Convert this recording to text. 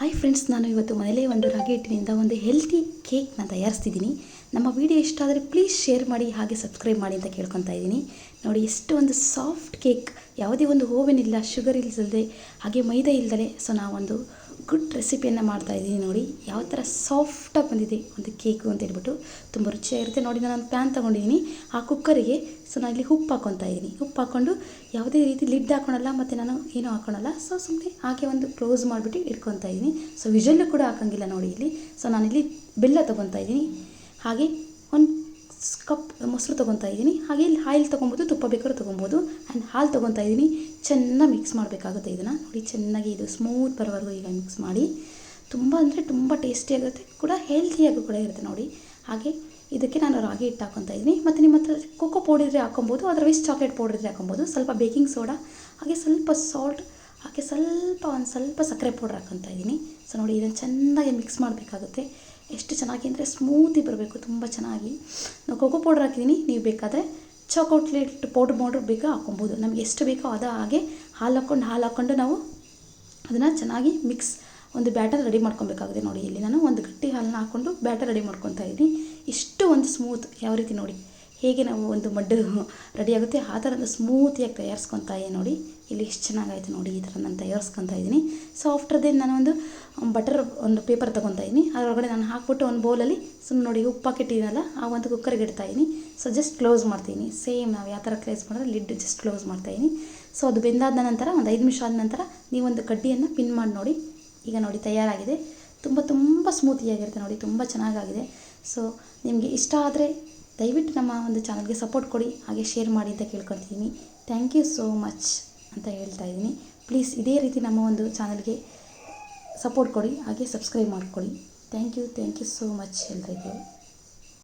Hi friends ನಾನು ಇವತ್ತು ಮನೇಲೇ ಒಂದು ರಾಗಿ ಹಿಟ್ಟಿನಿಂದ ಒಂದು ಹೆಲ್ತಿ ಕೇಕ್ನ ತಯಾರಿಸ್ತಿದ್ದೀನಿ. ನಮ್ಮ ವಿಡಿಯೋ ಇಷ್ಟ ಆದರೆ ಪ್ಲೀಸ್ ಶೇರ್ ಮಾಡಿ, ಹಾಗೆ ಸಬ್ಸ್ಕ್ರೈಬ್ ಮಾಡಿ ಅಂತ ಕೇಳ್ಕೊತಾ ಇದ್ದೀನಿ. ನೋಡಿ ಎಷ್ಟು ಒಂದು ಸಾಫ್ಟ್ ಕೇಕ್ ಯಾವುದೇ ಒಂದು ಓವೆನ್ ಇಲ್ಲ ಶುಗರ್ ಇಲ್ಸಲ್ದೆ ಹಾಗೆ ಮೈದಾ ಇಲ್ಲದೆ ಸೊ ನಾವೊಂದು ಗುಡ್ ರೆಸಿಪಿಯನ್ನು ಮಾಡ್ತಾ ಇದ್ದೀನಿ ನೋಡಿ. ಯಾವ ಥರ ಸಾಫ್ಟಾಗಿ ಬಂದಿದೆ ಒಂದು ಕೇಕು ಅಂತ ಹೇಳ್ಬಿಟ್ಟು ತುಂಬ ರುಚಿಯಾಗಿರುತ್ತೆ ನೋಡಿ, ನಾನು ಪ್ಯಾನ್ ತೊಗೊಂಡಿದ್ದೀನಿ. ಆ ಕುಕ್ಕರಿಗೆ ಸೊ ನಾನು ಇಲ್ಲಿ ಉಪ್ಪು ಹಾಕ್ಕೊತಾ ಇದ್ದೀನಿ. ಉಪ್ಪು ಹಾಕ್ಕೊಂಡು ಯಾವುದೇ ರೀತಿ ಲಿಡ್ ಹಾಕೊಳಲ್ಲ, ಮತ್ತು ನಾನು ಏನೂ ಹಾಕೊಳಲ್ಲ. ಸೊ ಸುಮ್ಮನೆ ಹಾಗೆ ಒಂದು ಕ್ಲೋಸ್ ಮಾಡಿಬಿಟ್ಟು ಇಟ್ಕೊತ ಇದ್ದೀನಿ. ಸೊ ವಿಷಲ್ಲು ಕೂಡ ಹಾಕೋಂಗಿಲ್ಲ ನೋಡಿ ಇಲ್ಲಿ. ಸೊ ನಾನಿಲ್ಲಿ ಬೆಲ್ಲ ತೊಗೊತಾ ಇದ್ದೀನಿ. ಹಾಗೆ ಒಂದು ಕಪ್ ಮೊಸರು ತೊಗೊತಾ ಇದ್ದೀನಿ. ಹಾಗೆ ಇಲ್ಲಿ ಆಯಿಲ್ ತೊಗೊಬೋದು, ತುಪ್ಪ ಬೇಕಾದ್ರೂ ತೊಗೊಬೋದು. ಆ್ಯಂಡ್ ಹಾಲು ತೊಗೊತಾ ಇದ್ದೀನಿ. ಚೆನ್ನಾಗಿ ಮಿಕ್ಸ್ ಮಾಡಬೇಕಾಗುತ್ತೆ ಇದನ್ನು. ನೋಡಿ, ಚೆನ್ನಾಗಿ ಇದು ಸ್ಮೂತ್ ಬರೋವರೆಗೂ ಈಗ ಮಿಕ್ಸ್ ಮಾಡಿ. ತುಂಬ ಅಂದರೆ ತುಂಬ ಟೇಸ್ಟಿಯಾಗುತ್ತೆ ಕೂಡ ಹೆಲ್ತಿಯಾಗೂ ಕೂಡ ಇರುತ್ತೆ ನೋಡಿ. ಹಾಗೆ ಇದಕ್ಕೆ ನಾನು ರಾಗಿ ಹಿಟ್ಟು ಹಾಕೊತಾ ಇದ್ದೀನಿ. ಮತ್ತು ನಿಮ್ಮ ಹತ್ರ ಕೋಕೋ ಹಾಕ್ಕೊಬೋದು ಹಾಕೊಬೋದು ಅದರ್ವೈಸ್ ಚಾಕ್ಲೇಟ್ ಪೌಡರ್ ಹಾಕ್ಕೊಬೋದು ಹಾಕೊಬೋದು. ಸ್ವಲ್ಪ ಬೇಕಿಂಗ್ ಸೋಡಾ ಹಾಗೆ ಸ್ವಲ್ಪ ಸಾಲ್ಟ್ ಹಾಗೆ ಸ್ವಲ್ಪ ಒಂದು ಸ್ವಲ್ಪ ಸಕ್ಕರೆ ಪೌಡ್ರ್ ಹಾಕೊತಾ ಇದ್ದೀನಿ. ಸೊ ನೋಡಿ, ಇದನ್ನು ಚೆನ್ನಾಗಿ ಮಿಕ್ಸ್ ಮಾಡಬೇಕಾಗುತ್ತೆ. ಎಷ್ಟು ಚೆನ್ನಾಗಿ ಅಂದರೆ ಸ್ಮೂತಿ ಬರಬೇಕು, ತುಂಬ ಚೆನ್ನಾಗಿ. ನಾವು ಕೋಕೋ ಪೌಡ್ರ್ ಹಾಕಿದ್ದೀನಿ ನೀವು ಬೇಕಾದರೆ ಚಾಕೋಟ್ಲೇಟ್ ಪೌಡ್ರ್ ಪೌಡ್ರ್ ಬೇಗ ಹಾಕೊಬೋದು ನಮ್ಗೆ ಎಷ್ಟು ಬೇಕೋ ಅದು ಹಾಗೆ ಹಾಲು ಹಾಕ್ಕೊಂಡು ಹಾಲು ಹಾಕ್ಕೊಂಡು ನಾವು ಅದನ್ನು ಚೆನ್ನಾಗಿ ಮಿಕ್ಸ್ ಒಂದು ಬ್ಯಾಟರ್ ರೆಡಿ ಮಾಡ್ಕೊಬೇಕಾಗಿದೆ ನೋಡಿ ಇಲ್ಲಿ. ನಾನು ಒಂದು ಗಟ್ಟಿ ಹಾಲನ್ನ ಹಾಕ್ಕೊಂಡು ಬ್ಯಾಟರ್ ರೆಡಿ ಮಾಡ್ಕೊತಾ ಇದ್ದೀನಿ. ಇಷ್ಟು ಒಂದು ಸ್ಮೂತ್ ಯಾವ ರೀತಿ ನೋಡಿ. ಹೇಗೆ ನಾವು ಒಂದು ಮಡ್ ರೆಡಿ ಆಗುತ್ತೆ, ಆ ಒಂದು ಸ್ಮೂತಿಯಾಗಿ ತಯಾರಿಸ್ಕೊತಾ ಇದ್ದೀನಿ ನೋಡಿ. ಇಲ್ಲಿ ಎಷ್ಟು ಚೆನ್ನಾಗಾಯ್ತು ನೋಡಿ, ಈ ಥರ ನಾನು ತಯಾರಿಸ್ಕೊತಾ ಇದ್ದೀನಿ. ಸೊ ಆಫ್ಟರ್ ದೆನ್ ನಾನು ಒಂದು ಬಟರ್ ಒಂದು ಪೇಪರ್ ತೊಗೊತಾ ಅದರೊಳಗಡೆ ನಾನು ಹಾಕ್ಬಿಟ್ಟು ಒಂದು ಬೌಲಲ್ಲಿ ಸುಮ್ಮನೆ ನೋಡಿ ಉಪ್ಪು ಹಾಕಿಟ್ಟಿದ್ದೀನಲ್ಲ ಆ ಒಂದು ಕುಕ್ಕರ್ಗೆ ಇಡ್ತಾ ಇದ್ದೀನಿ ಸೊ ಜಸ್ಟ್ ಕ್ಲೋಸ್ ಮಾಡ್ತೀನಿ ಸೇಮ್ ನಾವು ಯಾವ ಥರ ಕ್ಲೋಸ್ ಮಾಡಿದ್ರೆ ಲಿಡ್ ಜಸ್ಟ್ ಕ್ಲೋಸ್ ಮಾಡ್ತಾಯಿದ್ದೀನಿ ಸೊ ಅದು ಬೆಂದಾದ ನಂತರ ಒಂದು ಐದು ನಿಮಿಷ ಆದ ನಂತರ ನೀವೊಂದು ಕಡ್ಡಿಯನ್ನು ಪಿನ್ ಮಾಡಿ ನೋಡಿ. ಈಗ ನೋಡಿ ತಯಾರಾಗಿದೆ. ತುಂಬ ತುಂಬ ಸ್ಮೂತಿಯಾಗಿರುತ್ತೆ ನೋಡಿ. ತುಂಬ ಚೆನ್ನಾಗಾಗಿದೆ. ಸೊ ನಿಮಗೆ ಇಷ್ಟ ಆದರೆ ದಯವಿಟ್ಟು ನಮ್ಮ ಒಂದು ಚಾನಲ್ಗೆ ಸಪೋರ್ಟ್ ಕೊಡಿ. ಹಾಗೆ ಶೇರ್ ಮಾಡಿ ಅಂತ ಕೇಳ್ಕೊತೀನಿ ಥ್ಯಾಂಕ್ ಯು ಸೋ ಮಚ್ ಅಂತ ಹೇಳ್ತಾ ಇದ್ದೀನಿ ಪ್ಲೀಸ್ ಇದೇ ರೀತಿ ನಮ್ಮ ಒಂದು ಚಾನಲ್ಗೆ ಸಪೋರ್ಟ್ ಕೊಡಿ ಹಾಗೆ ಸಬ್ಸ್ಕ್ರೈಬ್ ಮಾಡಿಕೊಡಿ. Thank you thank you so much ಎಲ್ರಿಗೂ.